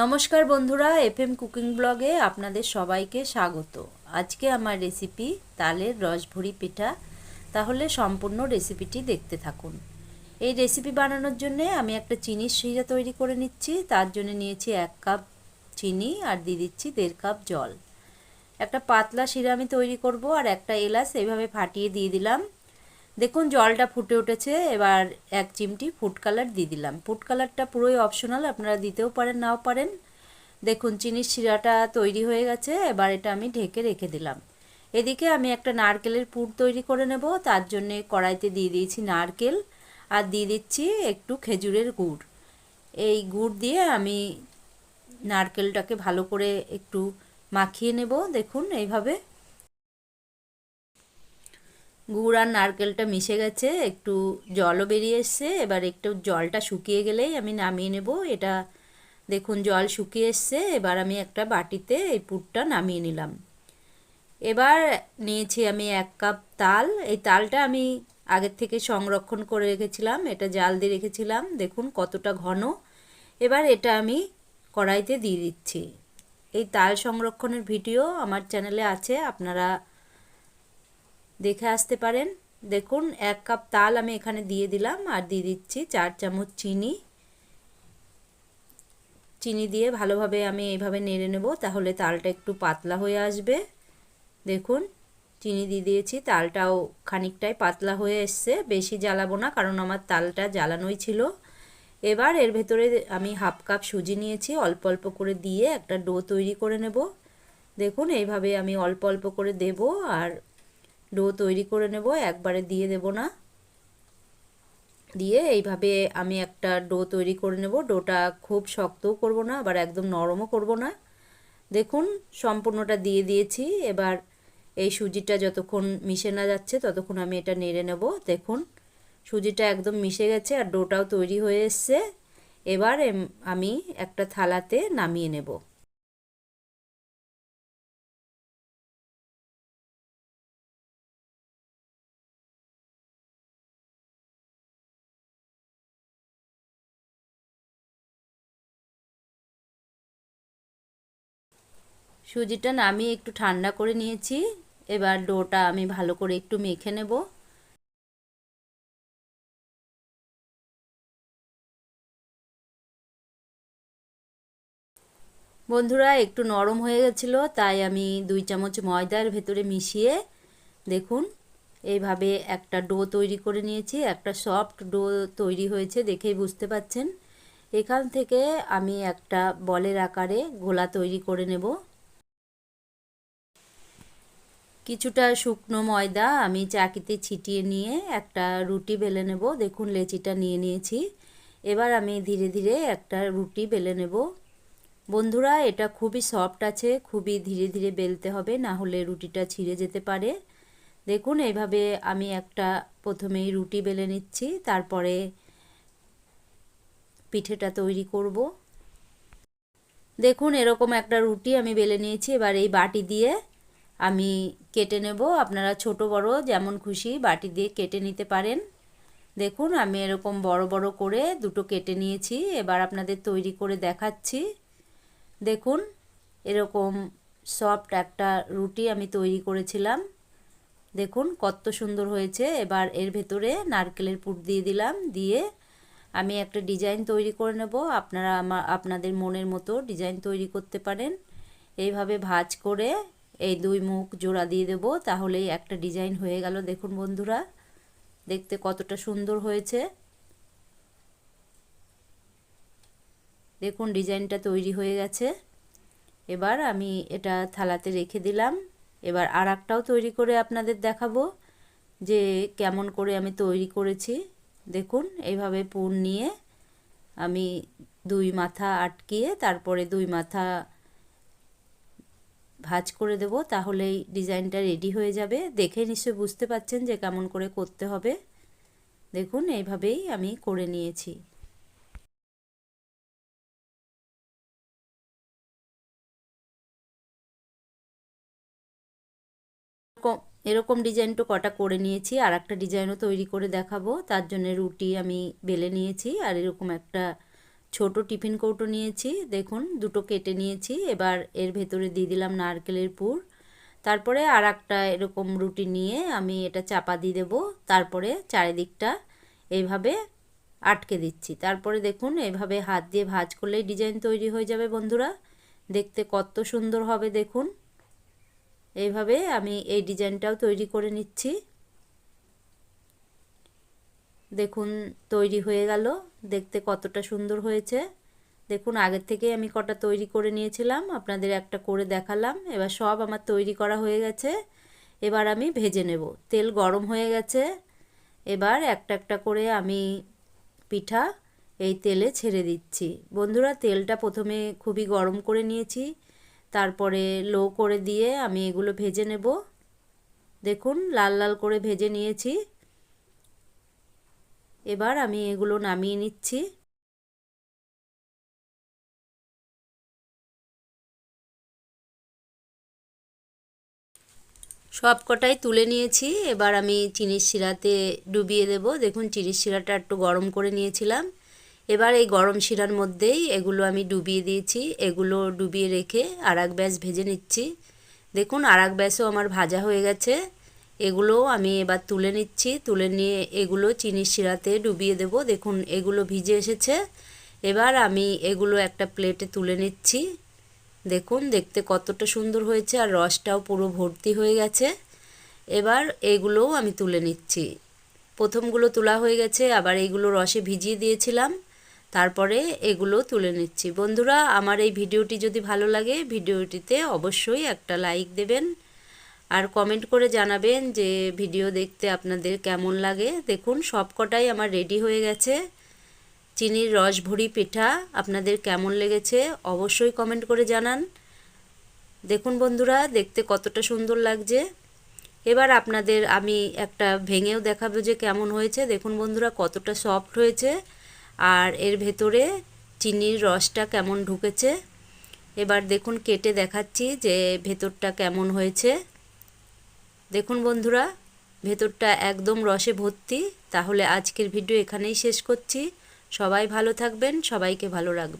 নমস্কার বন্ধুরা, FM cooking ব্লগে আপনাদের সবাইকে স্বাগত। আজকে আমার রেসিপি তালের রসভরি পিঠা। তাহলে সম্পূর্ণ রেসিপিটি দেখতে থাকুন। এই রেসিপি বানানোর জন্য আমি একটা চিনির শিরা তৈরি করে নিচ্ছি। তার জন্য নিয়েছি এক কাপ চিনি আর দিয়ে দিচ্ছি দেড় কাপ জল। একটা পাতলা শিরা আমি তৈরি করব আর একটা এলাচ এইভাবে ফাটিয়ে দিয়ে দিলাম। দেখুন, জলটা ফুটে উঠেছে। এবার এক চিমটি ফুড কালার দিয়ে দিলাম। ফুড কালারটা পুরোই অপশনাল আপনারা দিতেও পারেন, নাও পারেন। দেখুন, চিনির শিরাটা তৈরি হয়ে গেছে। এবার এটা আমি ঢেকে রেখে দিলাম। এদিকে আমি একটা নারকেলের পুর তৈরি করে নেব। তার জন্য কড়াইতে দিয়ে দিয়েছি নারকেল আর দিয়ে দিচ্ছি একটু খেজুরের গুড়। এই গুড় দিয়ে আমি নারকেলটাকে ভালো করে একটু মাখিয়ে নেব। দেখুন, এইভাবে গুড় আর নারকেলটা মিশে গেছে, একটু জলও বেরিয়ে এসছে, এবার একটু জলটা শুকিয়ে গেলেই আমি নামিয়ে নেব। এটা দেখুন, জল শুকিয়ে এসছে, এবার আমি একটা বাটিতে এই পুরটা নামিয়ে নিলাম। এবার নিয়েছি আমি এক কাপ তাল। এই তালটা আমি আগের থেকে সংরক্ষণ করে রেখেছিলাম, এটা জাল দিয়ে রেখেছিলাম। দেখুন কতটা ঘন। এবার এটা আমি কড়াইতে দিয়ে দিচ্ছি। এই তাল সংরক্ষণের ভিডিও আমার চ্যানেলে আছে, আপনারা দেখে আসতে পারেন। দেখুন, এক কাপ তাল আমি এখানে দিয়ে দিলাম আর দিয়ে দিচ্ছি চার চামচ চিনি। চিনি দিয়ে ভালোভাবে আমি এইভাবে নেড়ে নেব তাহলে তালটা একটু পাতলা হয়ে আসবে। দেখুন, চিনি দিয়ে দিয়েছি, তালটাও খানিকটাই পাতলা হয়ে এসছে। বেশি জ্বালাবো না কারণ আমার তালটা জ্বালানোই ছিল। এবার এর ভেতরে আমি হাফ কাপ সুজি নিয়েছি, অল্প অল্প করে দিয়ে একটা ডো তৈরি করে নেব। দেখুন, এইভাবে আমি অল্প অল্প করে দেব আর ডো তৈরি করে নেব, একবারে দিয়ে দেব না। দিয়ে এইভাবে আমি একটা ডো তৈরি করে নেব। ডোটা খুব শক্তও করব না, আবার একদম নরমও করব না। দেখুন, সম্পূর্ণটা দিয়ে দিয়েছি। এবার এই সুজিটা যতক্ষণ মিশে না যাচ্ছে, ততক্ষণ আমি এটা নেড়ে নেব। দেখুন, সুজিটা একদম মিশে গেছে আর ডোটাও তৈরি হয়ে এসছে। এবার আমি একটা থালাতে নামিয়ে নেব। সুজিটা নামিয়ে একটু ঠান্ডা করে নিয়েছি। এবার ডোটা আমি ভালো করে একটু মেখে নেব। বন্ধুরা, একটু নরম হয়ে গেছিল, তাই আমি দুই চামচ ময়দার ভেতরে মিশিয়ে, দেখুন, এইভাবে একটা ডো তৈরি করে নিয়েছি, একটা সফট ডো তৈরি হয়েছে দেখেই বুঝতে পাচ্ছেন। এখান থেকে আমি একটা বলের আকারে গোলা তৈরি করে নেব। কিছুটা শুকনো ময়দা আমি চাকিতে ছিটিয়ে নিয়ে একটা রুটি বেলে নেব। দেখুন, লেচিটা নিয়ে নিয়েছি। এবার আমি ধীরে ধীরে একটা রুটি বেলে নেব। বন্ধুরা, এটা খুবই সফট আছে, খুবই ধীরে ধীরে বেলতে হবে, না হলে রুটিটা ছিঁড়ে যেতে পারে। দেখুন, এইভাবে আমি একটা প্রথমেই রুটি বেলে নিচ্ছি, তারপরে পিঠেটা তৈরি করব। দেখুন, এরকম একটা রুটি আমি বেলে নিয়েছি। এবার এই বাটি দিয়ে আমি কেটে নেব, আপনারা ছোট বড় যেমন খুশি বাটি দিয়ে কেটে নিতে পারেন। দেখুন, আমি এরকম বড় বড় করে দুটো কেটে নিয়েছি, এবার আপনাদের তৈরি করে দেখাচ্ছি। দেখুন, এরকম সফট একটা রুটি আমি তৈরি করেছিলাম। দেখুন, কত সুন্দর হয়েছে। এবার এর ভেতরে নারকেলের পুর দিয়ে দিলাম, দিয়ে আমি একটা ডিজাইন তৈরি করে নেব। আপনারা আমার আপনাদের মনের মতো ডিজাইন তৈরি করতে পারেন। এইভাবে ভাজ করে এই দুই মুখ জোড়া দিয়ে দেব, তাহলেই একটা ডিজাইন হয়ে গেল। দেখুন বন্ধুরা, দেখতে কতটা সুন্দর হয়েছে। দেখুন, ডিজাইনটা তৈরি হয়ে গেছে। এবার আমি এটা থালাতে রেখে দিলাম। এবার আর তৈরি করে আপনাদের দেখাবো যে কেমন করে আমি তৈরি করেছি। দেখুন, এইভাবে পুর নিয়ে আমি দুই মাথা আটকিয়ে, তারপরে দুই মাথা ভাজ করে দেব, তাহলেই ডিজাইনটা রেডি হয়ে যাবে। দেখে নিশ্চয়ই বুঝতে পাচ্ছেন যে কেমন করে করতে হবে। দেখুন, এইভাবেই আমি করে নিয়েছি। এরকম ডিজাইন তো কটা করে নিয়েছি আর একটা ডিজাইনও তৈরি করে দেখাবো। তার জন্য রুটি আমি বেলে নিয়েছি, আর এরকম একটা ছোট টিফিন কৌটো নিয়েছি, দেখুন, দুটো কেটে নিয়েছি, এবার এর ভেতরে দিয়ে দিলাম নারকেলের পুর। তারপরে আর একটা এরকম রুটি নিয়ে আমি এটা চাপা দিয়ে দেবো, তারপরে চারিদিকটা এইভাবে আটকে দিচ্ছি। তারপরে দেখুন এইভাবে হাত দিয়ে ভাজ করলেই ডিজাইন তৈরি হয়ে যাবে বন্ধুরা। দেখতে কত সুন্দর হবে, দেখুন। এইভাবে আমি এই ডিজাইনটাও তৈরি করে নিচ্ছি। দেখুন তৈরি হয়ে গেল। দেখতে কতটা সুন্দর হয়েছে। দেখুন, আগের থেকে আমি কটা তৈরি করে নিয়েছিলাম। আপনাদের একটা করে দেখালাম। এবার সব আমার তৈরি করা হয়ে গেছে। এবার আমি ভেজে নেব। তেল গরম হয়ে গেছে। এবার একটা একটা করে আমি পিঠা এই তেলে ছেড়ে দিচ্ছি। বন্ধুরা, তেলটা প্রথমে খুবই গরম করে নিয়েছি। তারপরে লো করে দিয়ে আমি এগুলো ভেজে নেব। দেখুন, লাল লাল করে ভেজে নিয়েছি। এবার আমি এগুলো নামিয়ে নিচ্ছি। সব কটাই তুলে নিয়েছি। এবার আমি চিনির শিরাতে ডুবিয়ে দেব। দেখুন, চিনির শিরাটা একটু গরম করে নিয়েছিলাম। এবার এই গরম শিরার মধ্যেই এগুলো আমি ডুবিয়ে দিয়েছি। এগুলো ডুবিয়ে রেখে আর ব্যাস ভেজে নিচ্ছি। দেখুন আর ব্যাসও আমার ভাজা হয়ে গেছে। এগুলো আমি এবার তুলে নিচ্ছি। তুলে নিয়ে এগুলো চিনির শিরাতে ডুবিয়ে দেব। দেখুন, এগুলো ভিজে এসেছে। এবার আমি এগুলো একটা প্লেটে তুলে নিচ্ছি। দেখুন, দেখতে কতটা সুন্দর হয়েছে আর রসটাও পুরো ভর্তি হয়ে গেছে। এবার এগুলোও আমি তুলে নিচ্ছি। প্রথমগুলো তোলা হয়ে গেছে, আবার এইগুলো রসে ভিজিয়ে দিয়েছিলাম। তারপরে এগুলো তুলে নিচ্ছি। বন্ধুরা, আমার এই ভিডিওটি যদি ভালো লাগে, ভিডিওটিতে অবশ্যই একটা লাইক দেবেন। আর কমেন্ট করে জানাবেন যে ভিডিও দেখতে আপনাদের কেমন লাগে। দেখুন সব কটাই আমার রেডি হয়ে গেছে। চিনির রস ভরি পিঠা আপনাদের কেমন লেগেছে অবশ্যই কমেন্ট করে জানান। দেখুন বন্ধুরা, দেখতে কতটা সুন্দর লাগছে। এবার আপনাদের আমি একটা ভেঙেও দেখাবো যে কেমন হয়েছে। দেখুন বন্ধুরা, কতটা সফট হয়েছে। আর এর ভেতরে চিনির রসটা কেমন ঢুকেছে। এবার দেখুন, কেটে দেখাচ্ছি যে ভেতরটা কেমন হয়েছে। দেখুন বন্ধুরা, ভেতরটা একদম রসে ভর্তি। তাহলে আজকের ভিডিও এখানেই শেষ করছি। সবাই ভালো থাকবেন, সবাইকে ভালো রাখবেন।